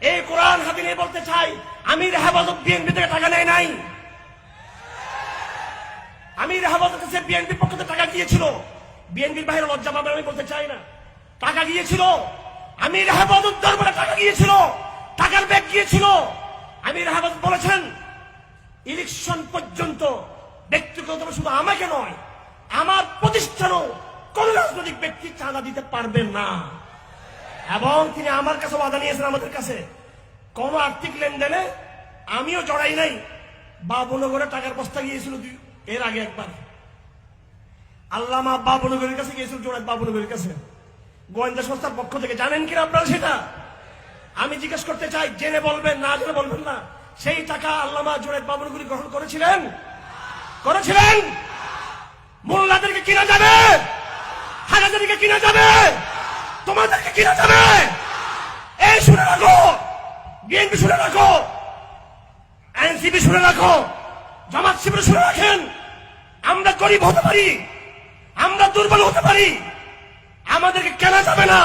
এই কোরআন হাতে নিয়ে বলতে চাই আমি হেফাজত বিএনপি থেকে টাকা নেয় নাই। আমি হেফাজত কাছে বিএনপি পক্ষ থেকে টাকা গিয়েছিল। বিএনপির বাইরে লজ্জা পাবে আমি বলতে চাই না। টাকা গিয়েছিল। আমি হেফাজত দরবারে টাকা গিয়েছিল। টাকার ব্যাগ গিয়েছিল। আমি হেফাজত বলেছেন, ইলেকশন পর্যন্ত ব্যক্তিগত শুধু আমাকে নয়, আমার প্রতিষ্ঠানও কোন রাজনৈতিক ব্যক্তি চাঁদা দিতে পারবেন না। এবং তিনি আমার কাছে বাধা নিয়েছেন আমাদের কাছে। কোন আর্থিক লেনদেনে আমিও জড়াই নাই। বাবুনগরে টাকার বস্তা গিয়েছিল এর আগে একবার। আল্লামা বাবুনগরের কাছে গিয়েছিল জোড়াত বাবুনগরের কাছে। গোয়েন্দা সংস্থার পক্ষ থেকে। জানেন কিনা আপনারা সেটা? আমি জিজ্ঞেস করতে চাই, জেনে বলবেন, না জেনে বলবেন না। সেই টাকা আল্লামা জোড়াত বাবুনগরী গ্রহণ করেছিলেন? করেছিলেন? মোল্লাদেরকে কিনা যাবে? হাজাদেরকে কিনা যাবে? তোমাদেরকে কিনা যাবে এই শুনে রাখো। বিএনপি শুনে রাখো। এনসিপি শুনে রাখো। জামাত শিবির শুনে রাখেন। আমরা গরিব হতে পারি। আমরা দুর্বল হতে পারি। আমাদেরকে কেনা যাবে না।